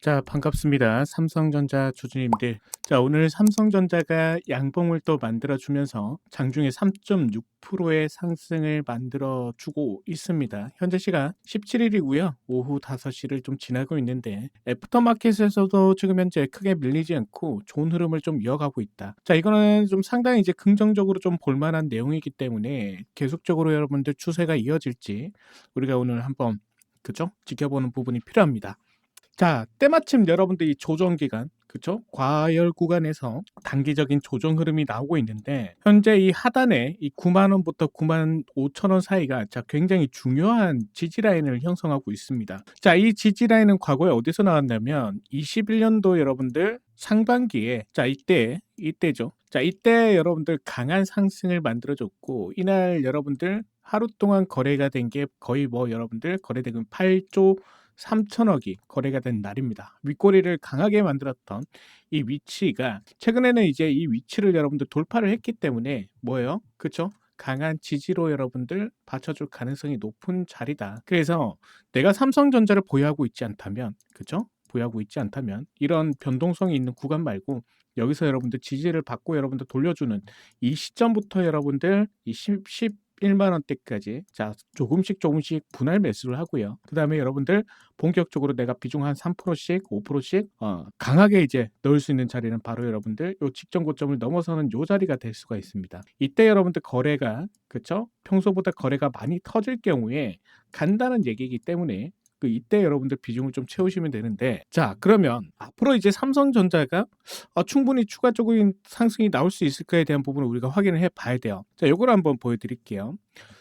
자, 반갑습니다. 삼성전자 주주님들. 자, 오늘 삼성전자가 양봉을 또 만들어주면서 장중에 3.6%의 상승을 만들어주고 있습니다. 현재 시간 17일이고요. 오후 5시를 좀 지나고 있는데 애프터마켓에서도 지금 현재 크게 밀리지 않고 좋은 흐름을 좀 이어가고 있다. 자, 이거는 좀 상당히 이제 긍정적으로 좀 볼만한 내용이기 때문에 계속적으로 여러분들 추세가 이어질지 우리가 오늘 한번 그죠? 지켜보는 부분이 필요합니다. 자, 때마침 여러분들 이 조정 기간, 그쵸? 과열 구간에서 단기적인 조정 흐름이 나오고 있는데, 현재 이 하단에 이 9만 원부터 9만 5천 원 사이가 자, 굉장히 중요한 지지 라인을 형성하고 있습니다. 자, 이 지지 라인은 과거에 어디서 나왔냐면, 21년도 여러분들 상반기에, 자, 이때, 이때죠. 자, 이때 여러분들 강한 상승을 만들어줬고, 이날 여러분들 하루 동안 거래가 된 게 거의 뭐 여러분들 거래대금 8조 3천억이 거래가 된 날입니다. 윗꼬리를 강하게 만들었던 이 위치가 최근에는 이제 이 위치를 여러분들 돌파를 했기 때문에 뭐예요? 그쵸? 강한 지지로 여러분들 받쳐줄 가능성이 높은 자리다. 그래서 내가 삼성전자를 보유하고 있지 않다면, 그쵸? 보유하고 있지 않다면 이런 변동성이 있는 구간 말고 여기서 여러분들 지지를 받고 여러분들 돌려주는 이 시점부터 여러분들 이 10, 10 1만 원대까지 자 조금씩 조금씩 분할 매수를 하고요. 그 다음에 여러분들 본격적으로 내가 비중 한 3%씩 5%씩 어, 강하게 이제 넣을 수 있는 자리는 바로 여러분들 요 직전 고점을 넘어서는 요 자리가 될 수가 있습니다. 이때 여러분들 거래가 그쵸 평소보다 거래가 많이 터질 경우에 간다는 얘기이기 때문에 그 이때 여러분들 비중을 좀 채우시면 되는데 자 그러면 앞으로 이제 삼성전자가 어, 충분히 추가적인 상승이 나올 수 있을까에 대한 부분을 우리가 확인을 해 봐야 돼요. 자 요걸 한번 보여드릴게요.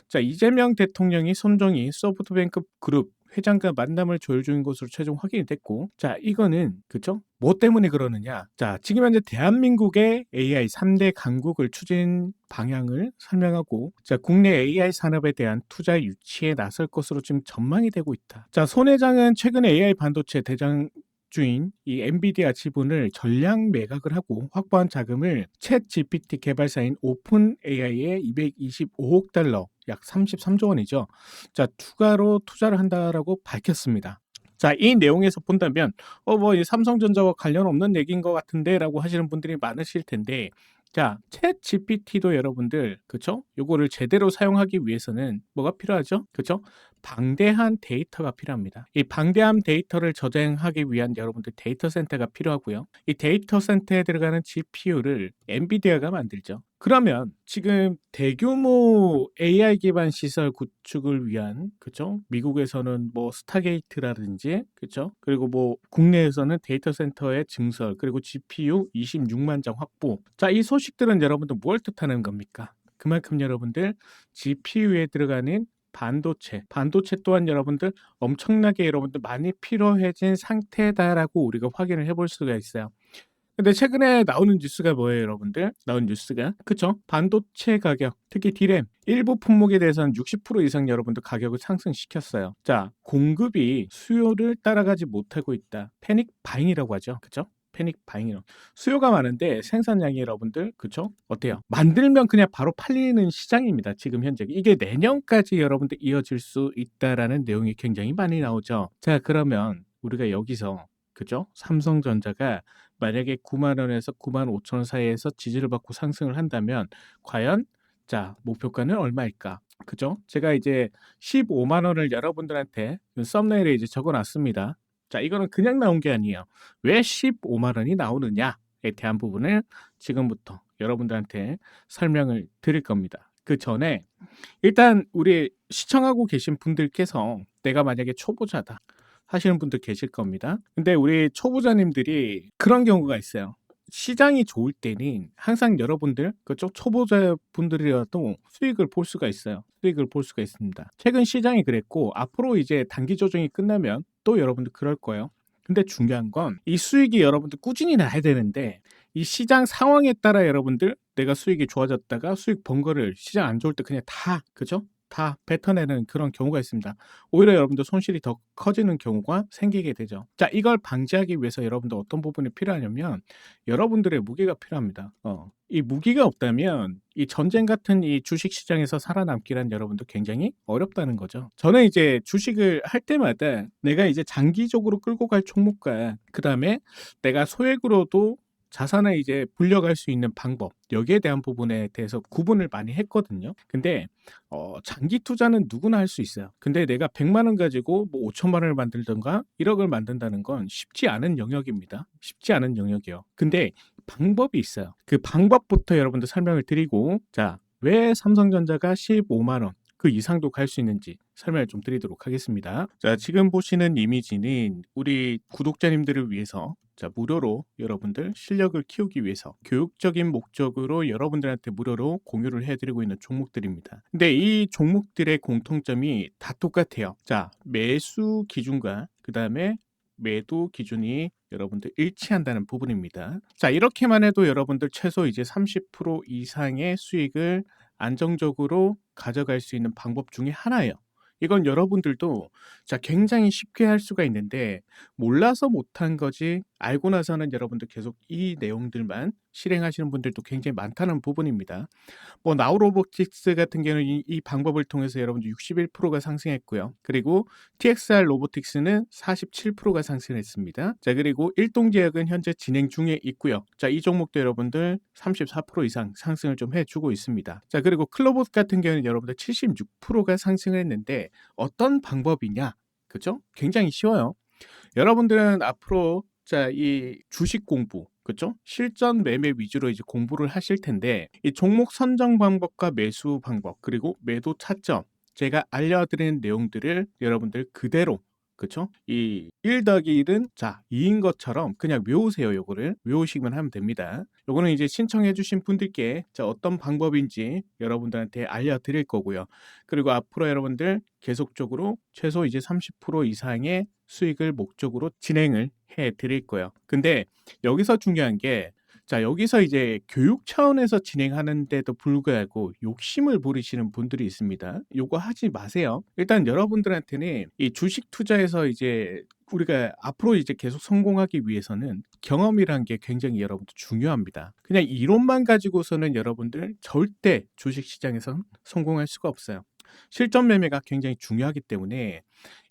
자 이재명 대통령이 손정희 소프트뱅크 그룹 회장과 만남을 조율 중인 것으로 최종 확인이 됐고 자 이거는 그쵸? 뭐 때문에 그러느냐 자 지금 현재 대한민국의 AI 3대 강국을 추진 방향을 설명하고 자 국내 AI 산업에 대한 투자 유치에 나설 것으로 지금 전망이 되고 있다 자 손 회장은 최근에 AI 반도체 대장 주인 이 엔비디아 지분을 전량 매각을 하고 확보한 자금을 챗 GPT 개발사인 오픈 AI에 225억 달러 약 33조 원이죠. 자, 추가로 투자를 한다라고 밝혔습니다. 자, 이 내용에서 본다면 어 뭐 삼성전자와 관련 없는 얘기인 것 같은데라고 하시는 분들이 많으실 텐데 자, 챗 GPT도 여러분들, 그쵸? 요거를 제대로 사용하기 위해서는 뭐가 필요하죠? 그쵸? 방대한 데이터가 필요합니다. 이 방대한 데이터를 저장하기 위한 여러분들 데이터 센터가 필요하고요. 이 데이터 센터에 들어가는 GPU를 엔비디아가 만들죠. 그러면 지금 대규모 AI 기반 시설 구축을 위한 그죠? 미국에서는 뭐 스타게이트라든지 그죠? 그리고 뭐 국내에서는 데이터 센터의 증설 그리고 GPU 26만 장 확보. 자, 이 소식들은 여러분들 뭘 뜻하는 겁니까? 그만큼 여러분들 GPU에 들어가는 반도체, 반도체 또한 여러분들 엄청나게 여러분들 많이 필요해진 상태다라고 우리가 확인을 해볼 수가 있어요. 근데 최근에 나오는 뉴스가 뭐예요, 여러분들? 나온 뉴스가 그쵸? 반도체 가격, 특히 디램 일부 품목에 대해서는 60% 이상 여러분들 가격을 상승시켰어요. 자, 공급이 수요를 따라가지 못하고 있다. 패닉 바잉이라고 하죠, 그쵸? 패닉 바잉이요. 수요가 많은데 생산량이 여러분들 그쵸? 어때요? 만들면 그냥 바로 팔리는 시장입니다. 지금 현재 이게 내년까지 여러분들 이어질 수 있다라는 내용이 굉장히 많이 나오죠. 자 그러면 우리가 여기서 그죠? 삼성전자가 만약에 9만 원에서 9만 5천 원 사이에서 지지를 받고 상승을 한다면 과연 자 목표가는 얼마일까? 그죠? 제가 이제 15만 원을 여러분들한테 썸네일에 이제 적어놨습니다. 자, 이거는 그냥 나온 게 아니에요. 왜 15만 원이 나오느냐에 대한 부분을 지금부터 여러분들한테 설명을 드릴 겁니다. 그 전에 일단 우리 시청하고 계신 분들께서 내가 만약에 초보자다 하시는 분들 계실 겁니다. 근데 우리 초보자님들이 그런 경우가 있어요. 시장이 좋을 때는 항상 여러분들 그쪽 초보자 분들이라도 수익을 볼 수가 있어요. 수익을 볼 수가 있습니다. 최근 시장이 그랬고 앞으로 이제 단기 조정이 끝나면 또 여러분들 그럴 거예요. 근데 중요한 건 이 수익이 여러분들 꾸준히 나야 되는데 이 시장 상황에 따라 여러분들 내가 수익이 좋아졌다가 수익 번 거를 시장 안 좋을 때 그냥 다 그죠? 다 뱉어내는 그런 경우가 있습니다. 오히려 여러분들 손실이 더 커지는 경우가 생기게 되죠. 자, 이걸 방지하기 위해서 여러분들 어떤 부분이 필요하냐면 여러분들의 무게가 필요합니다. 어, 이 무기가 없다면 이 전쟁 같은 이 주식 시장에서 살아남기란 여러분도 굉장히 어렵다는 거죠. 저는 이제 주식을 할 때마다 내가 이제 장기적으로 끌고 갈 종목과 그다음에 내가 소액으로도 자산을 이제 불려갈 수 있는 방법 여기에 대한 부분에 대해서 구분을 많이 했거든요. 근데 어, 장기 투자는 누구나 할 수 있어요. 근데 내가 100만 원 가지고 뭐 5천만 원을 만들던가 1억을 만든다는 건 쉽지 않은 영역입니다. 쉽지 않은 영역이요. 근데 방법이 있어요. 그 방법부터 여러분들 설명을 드리고 자, 왜 삼성전자가 15만 원, 그 이상도 갈 수 있는지 설명을 좀 드리도록 하겠습니다. 자, 지금 보시는 이미지는 우리 구독자님들을 위해서 자, 무료로 여러분들 실력을 키우기 위해서 교육적인 목적으로 여러분들한테 무료로 공유를 해드리고 있는 종목들입니다. 근데 이 종목들의 공통점이 다 똑같아요. 자, 매수 기준과 그 다음에 매도 기준이 여러분들 일치한다는 부분입니다. 자, 이렇게만 해도 여러분들 최소 이제 30% 이상의 수익을 안정적으로 가져갈 수 있는 방법 중에 하나예요. 이건 여러분들도 자 굉장히 쉽게 할 수가 있는데 몰라서 못한 거지 알고 나서는 여러분들 계속 이 내용들만 실행하시는 분들도 굉장히 많다는 부분입니다. 뭐 나우 로보틱스 같은 경우는 이, 이 방법을 통해서 여러분들 61%가 상승했고요. 그리고 TXR 로보틱스는 47%가 상승했습니다. 자 그리고 일동제약은 현재 진행 중에 있고요. 자 이 종목도 여러분들 34% 이상 상승을 좀 해주고 있습니다. 자 그리고 클로봇 같은 경우는 여러분들 76%가 상승을 했는데 어떤 방법이냐? 그죠? 굉장히 쉬워요. 여러분들은 앞으로 자, 이 주식 공부, 그죠? 실전 매매 위주로 이제 공부를 하실 텐데, 이 종목 선정 방법과 매수 방법, 그리고 매도 차점, 제가 알려드리는 내용들을 여러분들 그대로 그쵸? 이1 더하기 1은 자 2인 것처럼 그냥 외우세요. 요거를 외우시면 하면 됩니다. 요거는 이제 신청해 주신 분들께 자 어떤 방법인지 여러분들한테 알려드릴 거고요. 그리고 앞으로 여러분들 계속적으로 최소 이제 30% 이상의 수익을 목적으로 진행을 해 드릴 거예요. 근데 여기서 중요한 게 자, 여기서 이제 교육 차원에서 진행하는데도 불구하고 욕심을 부리시는 분들이 있습니다. 요거 하지 마세요. 일단 여러분들한테는 이 주식 투자에서 이제 우리가 앞으로 이제 계속 성공하기 위해서는 경험이란 게 굉장히 여러분들 중요합니다. 그냥 이론만 가지고서는 여러분들 절대 주식 시장에서 성공할 수가 없어요. 실전 매매가 굉장히 중요하기 때문에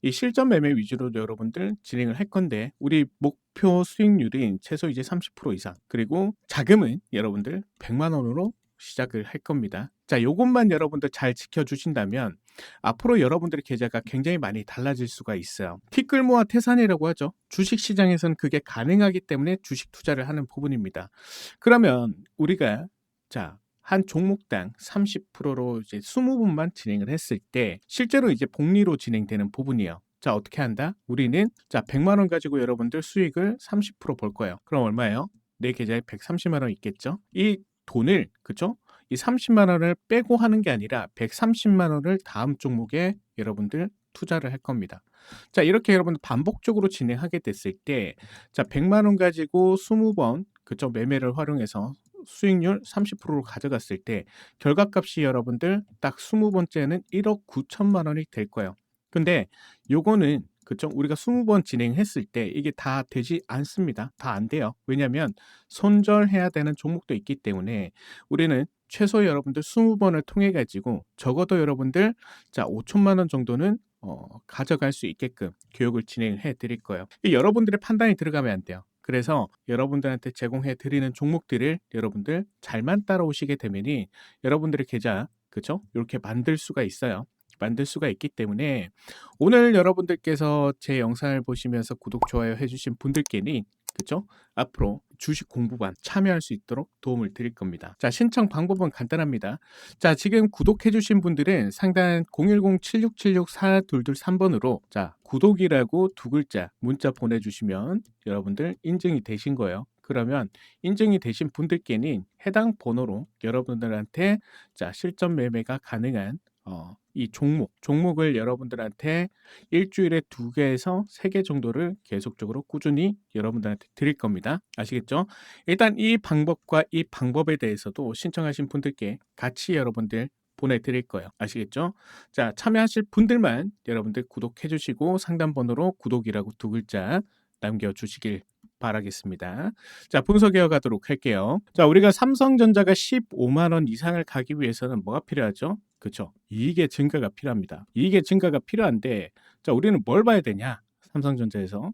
이 실전 매매 위주로 여러분들 진행을 할 건데 우리 목표 수익률인 최소 이제 30% 이상 그리고 자금은 여러분들 100만 원으로 시작을 할 겁니다. 자, 요것만 여러분들 잘 지켜주신다면 앞으로 여러분들의 계좌가 굉장히 많이 달라질 수가 있어요. 티끌모아 태산이라고 하죠. 주식 시장에서는 그게 가능하기 때문에 주식 투자를 하는 부분입니다. 그러면 우리가 자, 한 종목당 30%로 이제 20분만 진행을 했을 때 실제로 이제 복리로 진행되는 부분이에요. 자, 어떻게 한다? 우리는 자, 100만 원 가지고 여러분들 수익을 30%벌 거예요. 그럼 얼마예요? 내 계좌에 130만 원 있겠죠? 이 돈을 그죠? 이 30만 원을 빼고 하는 게 아니라 130만 원을 다음 종목에 여러분들 투자를 할 겁니다. 자, 이렇게 여러분들 반복적으로 진행하게 됐을 때 자, 100만 원 가지고 20번 그죠? 매매를 활용해서 수익률 30%로 가져갔을 때 결과값이 여러분들 딱 20번째는 1억 9천만 원이 될 거예요. 근데 요거는 그쵸? 우리가 20번 진행했을 때 이게 다 되지 않습니다. 다 안 돼요. 왜냐하면 손절해야 되는 종목도 있기 때문에 우리는 최소 여러분들 20번을 통해 가지고 적어도 여러분들 자 5천만 원 정도는 어, 가져갈 수 있게끔 교육을 진행해 드릴 거예요. 여러분들의 판단이 들어가면 안 돼요. 그래서 여러분들한테 제공해 드리는 종목들을 여러분들 잘만 따라오시게 되면이 여러분들의 계좌 그죠? 이렇게 만들 수가 있어요. 만들 수가 있기 때문에 오늘 여러분들께서 제 영상을 보시면서 구독, 좋아요 해주신 분들께는 그죠? 앞으로 주식 공부반 참여할 수 있도록 도움을 드릴 겁니다. 자, 신청 방법은 간단합니다. 자, 지금 구독해주신 분들은 상단 010-7676-4223번으로 자, 구독이라고 두 글자 문자 보내주시면 여러분들 인증이 되신 거예요. 그러면 인증이 되신 분들께는 해당 번호로 여러분들한테 자, 실전 매매가 가능한 어, 이 종목, 종목을 여러분들한테 일주일에 두 개에서 세 개 정도를 계속적으로 꾸준히 여러분들한테 드릴 겁니다. 아시겠죠? 일단 이 방법과 이 방법에 대해서도 신청하신 분들께 같이 여러분들 보내드릴 거예요. 아시겠죠? 자, 참여하실 분들만 여러분들 구독해 주시고 상담 번호로 구독이라고 두 글자 남겨주시길 바라겠습니다. 자, 분석해 가도록 할게요. 자, 우리가 삼성전자가 15만 원 이상을 가기 위해서는 뭐가 필요하죠? 그렇죠. 이익의 증가가 필요합니다. 이익의 증가가 필요한데 자, 우리는 뭘 봐야 되냐? 삼성전자에서.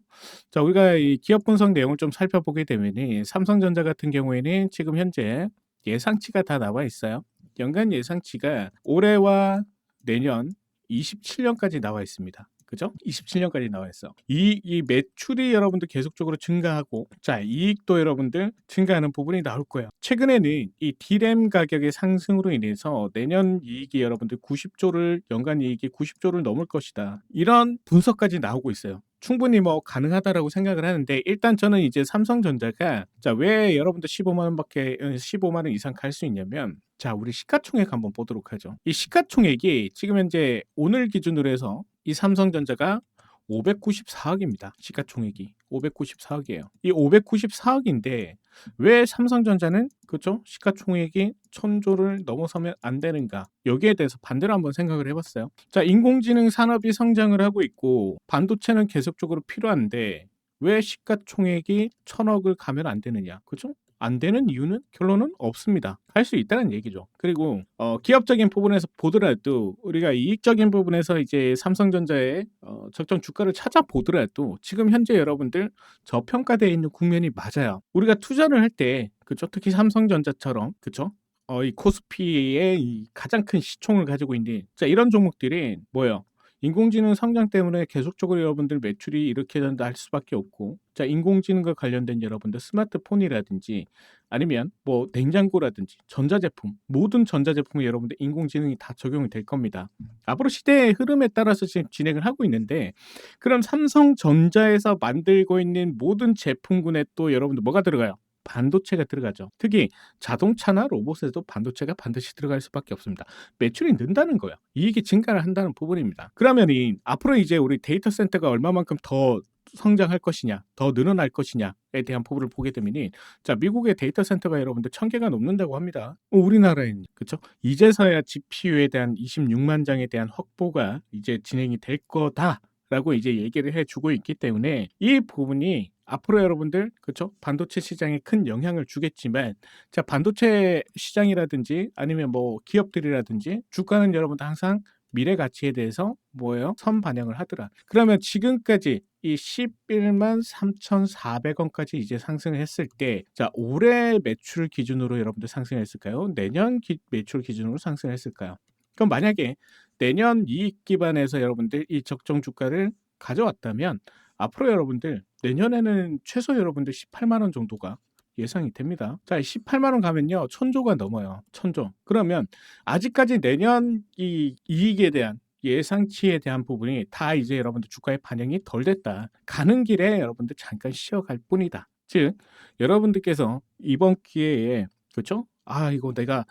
자, 우리가 이 기업 분석 내용을 좀 살펴보게 되면이 삼성전자 같은 경우에는 지금 현재 예상치가 다 나와 있어요. 연간 예상치가 올해와 내년 27년까지 나와 있습니다. 그죠? 27년까지 나와 있어. 이, 이 매출이 여러분들 계속적으로 증가하고, 자, 이익도 여러분들 증가하는 부분이 나올 거예요. 최근에는 이 D램 가격의 상승으로 인해서 내년 이익이 여러분들 90조를, 연간 이익이 90조를 넘을 것이다. 이런 분석까지 나오고 있어요. 충분히 뭐 가능하다라고 생각을 하는데 일단 저는 이제 삼성전자가 자 왜 여러분들 15만 원밖에 15만 원 이상 갈 수 있냐면 자 우리 시가총액 한번 보도록 하죠. 이 시가총액이 지금 현재 오늘 기준으로 해서 이 삼성전자가 594억입니다. 시가총액이 594억이에요. 이 594억인데 왜 삼성전자는 그죠? 시가총액이 천조를 넘어서면 안 되는가? 여기에 대해서 반대로 한번 생각을 해봤어요. 자, 인공지능 산업이 성장을 하고 있고 반도체는 계속적으로 필요한데 왜 시가총액이 천억을 가면 안 되느냐? 그죠? 안 되는 이유는 결론은 없습니다. 할 수 있다는 얘기죠. 그리고 어, 기업적인 부분에서 보더라도 우리가 이익적인 부분에서 이제 삼성전자의 어, 적정 주가를 찾아보더라도 지금 현재 여러분들 저평가되어 있는 국면이 맞아요. 우리가 투자를 할 때 그죠? 특히 삼성전자처럼 그죠? 어, 이 코스피의 이 가장 큰 시총을 가지고 있는 자 이런 종목들이 뭐예요? 인공지능 성장 때문에 계속적으로 여러분들 매출이 이렇게 된다 할 수밖에 없고 자 인공지능과 관련된 여러분들 스마트폰이라든지 아니면 뭐 냉장고라든지 전자제품 모든 전자제품에 여러분들 인공지능이 다 적용이 될 겁니다. 앞으로 시대의 흐름에 따라서 지금 진행을 하고 있는데 그럼 삼성전자에서 만들고 있는 모든 제품군에 또 여러분들 뭐가 들어가요? 반도체가 들어가죠. 특히 자동차나 로봇에도 반도체가 반드시 들어갈 수밖에 없습니다. 매출이 는다는 거야. 이익이 증가를 한다는 부분입니다. 그러면 이 앞으로 이제 우리 데이터 센터가 얼마만큼 더 성장할 것이냐, 더 늘어날 것이냐에 대한 부분을 보게 되면이 자 미국의 데이터 센터가 여러분들 천 개가 넘는다고 합니다. 어, 우리나라에는 그렇죠? 이제서야 GPU에 대한 26만 장에 대한 확보가 이제 진행이 될 거다 라고 이제 얘기를 해주고 있기 때문에 이 부분이 앞으로 여러분들 그렇죠 반도체 시장에 큰 영향을 주겠지만 자 반도체 시장이라든지 아니면 뭐 기업들이라든지 주가는 여러분들 항상 미래 가치에 대해서 뭐예요? 선 반영을 하더라. 그러면 지금까지 이 11만 3,400원까지 이제 상승을 했을 때 자 올해 매출 기준으로 여러분들 상승했을까요? 내년 기, 매출 기준으로 상승했을까요? 그럼 만약에 내년 이익 기반에서 여러분들 이 적정 주가를 가져왔다면 앞으로 여러분들 내년에는 최소 여러분들 18만 원 정도가 예상이 됩니다. 자, 18만 원 가면요. 천조가 넘어요. 천조. 그러면 아직까지 내년 이 이익에 대한 예상치에 대한 부분이 다 이제 여러분들 주가에 반영이 덜 됐다. 가는 길에 여러분들 잠깐 쉬어갈 뿐이다. 즉, 여러분들께서 이번 기회에 그렇죠? 아, 이거 내가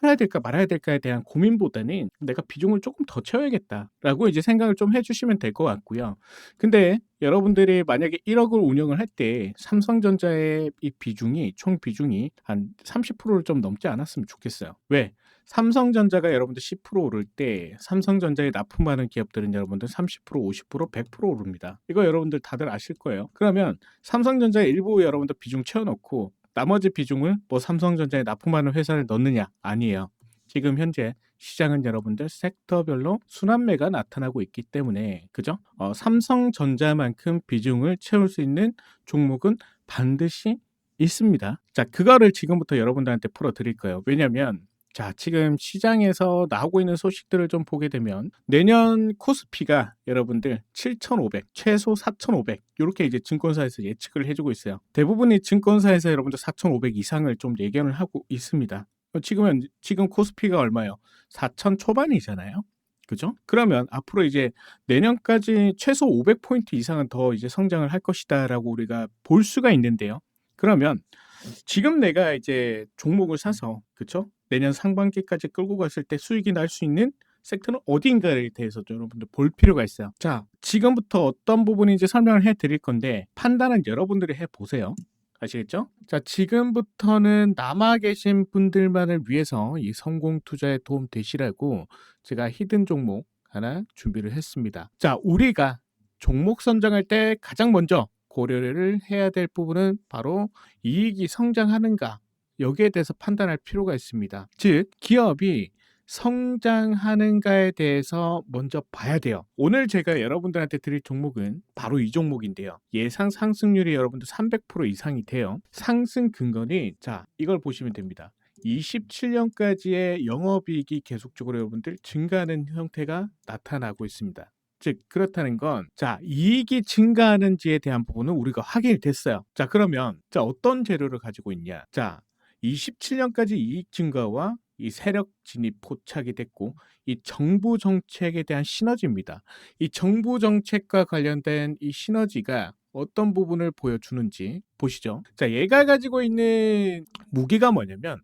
팔아야 될까 말아야 될까에 대한 고민보다는 내가 비중을 조금 더 채워야겠다라고 이제 생각을 좀 해주시면 될 것 같고요. 근데 여러분들이 만약에 1억을 운영을 할 때 삼성전자의 이 비중이 총 비중이 한 30%를 좀 넘지 않았으면 좋겠어요. 왜? 삼성전자가 여러분들 10% 오를 때 삼성전자에 납품하는 기업들은 여러분들 30%, 50%, 100% 오릅니다. 이거 여러분들 다들 아실 거예요. 그러면 삼성전자 일부 여러분들 비중 채워놓고 나머지 비중을 뭐 삼성전자에 납품하는 회사를 넣느냐? 아니에요. 지금 현재 시장은 여러분들 섹터별로 순환매가 나타나고 있기 때문에 그죠? 어, 삼성전자만큼 비중을 채울 수 있는 종목은 반드시 있습니다. 자, 그거를 지금부터 여러분들한테 풀어 드릴 거예요. 왜냐면 자, 지금 시장에서 나오고 있는 소식들을 좀 보게 되면 내년 코스피가 여러분들 7,500, 최소 4,500 이렇게 이제 증권사에서 예측을 해주고 있어요. 대부분이 증권사에서 여러분들 4,500 이상을 좀 예견을 하고 있습니다. 지금은 지금 코스피가 얼마요? 4천 초반이잖아요. 그죠? 그러면 앞으로 이제 내년까지 최소 500포인트 이상은 더 이제 성장을 할 것이다라고 우리가 볼 수가 있는데요. 그러면 지금 내가 이제 종목을 사서 그쵸? 내년 상반기까지 끌고 갔을 때 수익이 날 수 있는 섹터는 어디인가에 대해서 여러분들 볼 필요가 있어요. 자, 지금부터 어떤 부분인지 설명을 해 드릴 건데 판단은 여러분들이 해 보세요. 아시겠죠? 자, 지금부터는 남아 계신 분들만을 위해서 이 성공 투자에 도움 되시라고 제가 히든 종목 하나 준비를 했습니다. 자, 우리가 종목 선정할 때 가장 먼저 고려를 해야 될 부분은 바로 이익이 성장하는가 여기에 대해서 판단할 필요가 있습니다. 즉 기업이 성장하는가에 대해서 먼저 봐야 돼요. 오늘 제가 여러분들한테 드릴 종목은 바로 이 종목인데요. 예상 상승률이 여러분들 300% 이상이 돼요. 상승 근거는 자 이걸 보시면 됩니다. 27년까지의 영업이익이 계속적으로 여러분들 증가하는 형태가 나타나고 있습니다. 즉 그렇다는 건 자 이익이 증가하는지에 대한 부분은 우리가 확인이 됐어요. 자 그러면 자 어떤 재료를 가지고 있냐? 자 27년까지 이익 증가와 이 세력 진입 포착이 됐고 이 정부 정책에 대한 시너지입니다. 이 정부 정책과 관련된 이 시너지가 어떤 부분을 보여주는지 보시죠. 자, 얘가 가지고 있는 무기가 뭐냐면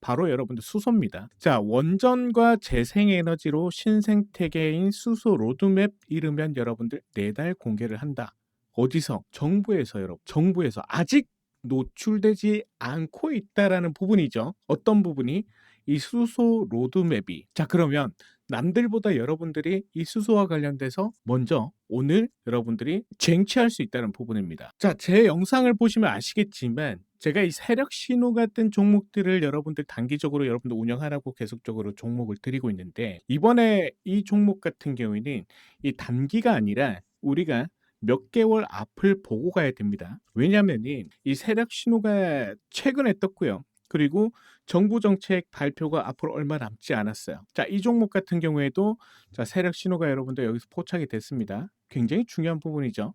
바로 여러분들 수소입니다. 자, 원전과 재생에너지로 신생태계인 수소 로드맵 이르면 여러분들 내달 공개를 한다. 어디서? 정부에서 여러분. 정부에서 아직 노출되지 않고 있다라는 부분이죠. 어떤 부분이? 이 수소 로드맵이. 자, 그러면 남들보다 여러분들이 이 수소와 관련돼서 먼저 오늘 여러분들이 쟁취할 수 있다는 부분입니다. 자, 제 영상을 보시면 아시겠지만 제가 이 세력 신호 같은 종목들을 여러분들 단기적으로 여러분들 운영하라고 계속적으로 종목을 드리고 있는데 이번에 이 종목 같은 경우에는 이 단기가 아니라 우리가 몇 개월 앞을 보고 가야 됩니다. 왜냐하면 이 세력 신호가 최근에 떴고요. 그리고 정부 정책 발표가 앞으로 얼마 남지 않았어요. 자, 이 종목 같은 경우에도 자, 세력 신호가 여러분들 여기서 포착이 됐습니다. 굉장히 중요한 부분이죠.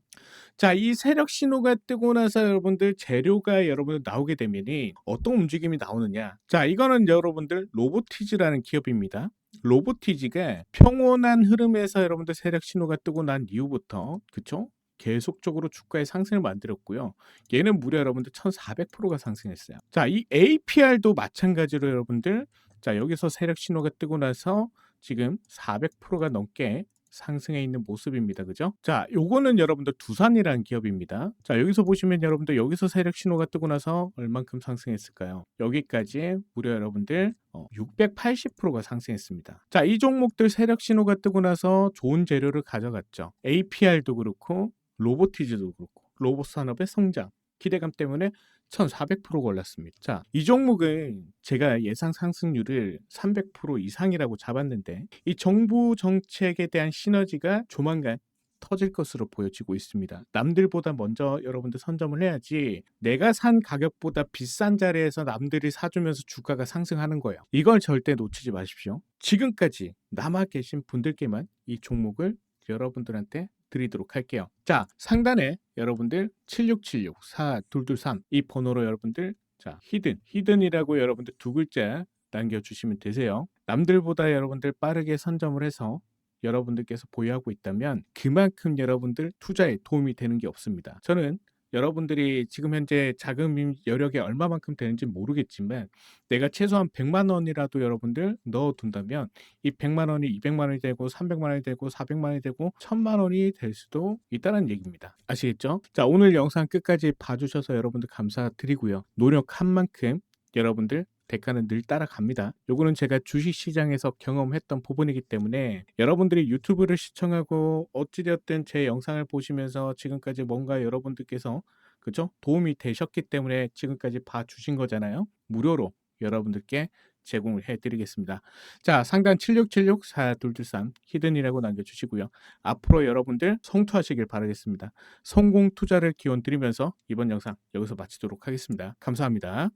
자, 이 세력 신호가 뜨고 나서 여러분들 재료가 여러분들 나오게 되면이 어떤 움직임이 나오느냐? 자, 이거는 여러분들 로보티즈라는 기업입니다. 로보티즈가 평온한 흐름에서 여러분들 세력 신호가 뜨고 난 이후부터 그쵸? 계속적으로 주가의 상승을 만들었고요. 얘는 무려 여러분들 1,400%가 상승했어요. 자, 이 APR도 마찬가지로 여러분들 자, 여기서 세력 신호가 뜨고 나서 지금 400%가 넘게 상승해 있는 모습입니다. 그죠? 자, 요거는 여러분들 두산이라는 기업입니다. 자, 여기서 보시면 여러분들 여기서 세력 신호가 뜨고 나서 얼만큼 상승했을까요? 여기까지 무려 여러분들 어, 680%가 상승했습니다. 자, 이 종목들 세력 신호가 뜨고 나서 좋은 재료를 가져갔죠. APR도 그렇고 로보티즈도 그렇고 로봇 산업의 성장 기대감 때문에 1,400%가 올랐습니다. 자, 이 종목은 제가 예상 상승률을 300% 이상이라고 잡았는데 이 정부 정책에 대한 시너지가 조만간 터질 것으로 보여지고 있습니다. 남들보다 먼저 여러분들 선점을 해야지 내가 산 가격보다 비싼 자리에서 남들이 사주면서 주가가 상승하는 거예요. 이걸 절대 놓치지 마십시오. 지금까지 남아 계신 분들께만 이 종목을 여러분들한테 드리도록 할게요. 자, 상단에 여러분들 7676-4223 이 번호로 여러분들 자, 히든, 히든이라고 여러분들 두 글자 남겨주시면 되세요. 남들보다 여러분들 빠르게 선점을 해서 여러분들께서 보유하고 있다면 그만큼 여러분들 투자에 도움이 되는 게 없습니다. 저는 여러분들이 지금 현재 자금 여력이 얼마만큼 되는지 모르겠지만 내가 최소한 100만 원이라도 여러분들 넣어 둔다면 이 100만 원이 200만 원이 되고 300만 원이 되고 400만 원이 되고 1000만 원이 될 수도 있다는 얘기입니다. 아시겠죠? 자 오늘 영상 끝까지 봐 주셔서 여러분들 감사드리고요. 노력한 만큼 여러분들 대가는 늘 따라갑니다. 요거는 제가 주식시장에서 경험했던 부분이기 때문에 여러분들이 유튜브를 시청하고 어찌되었든 제 영상을 보시면서 지금까지 뭔가 여러분들께서 그죠? 도움이 되셨기 때문에 지금까지 봐주신 거잖아요. 무료로 여러분들께 제공을 해드리겠습니다. 자, 상단 7676-4223 히든이라고 남겨주시고요. 앞으로 여러분들 성투하시길 바라겠습니다. 성공 투자를 기원 드리면서 이번 영상 여기서 마치도록 하겠습니다. 감사합니다.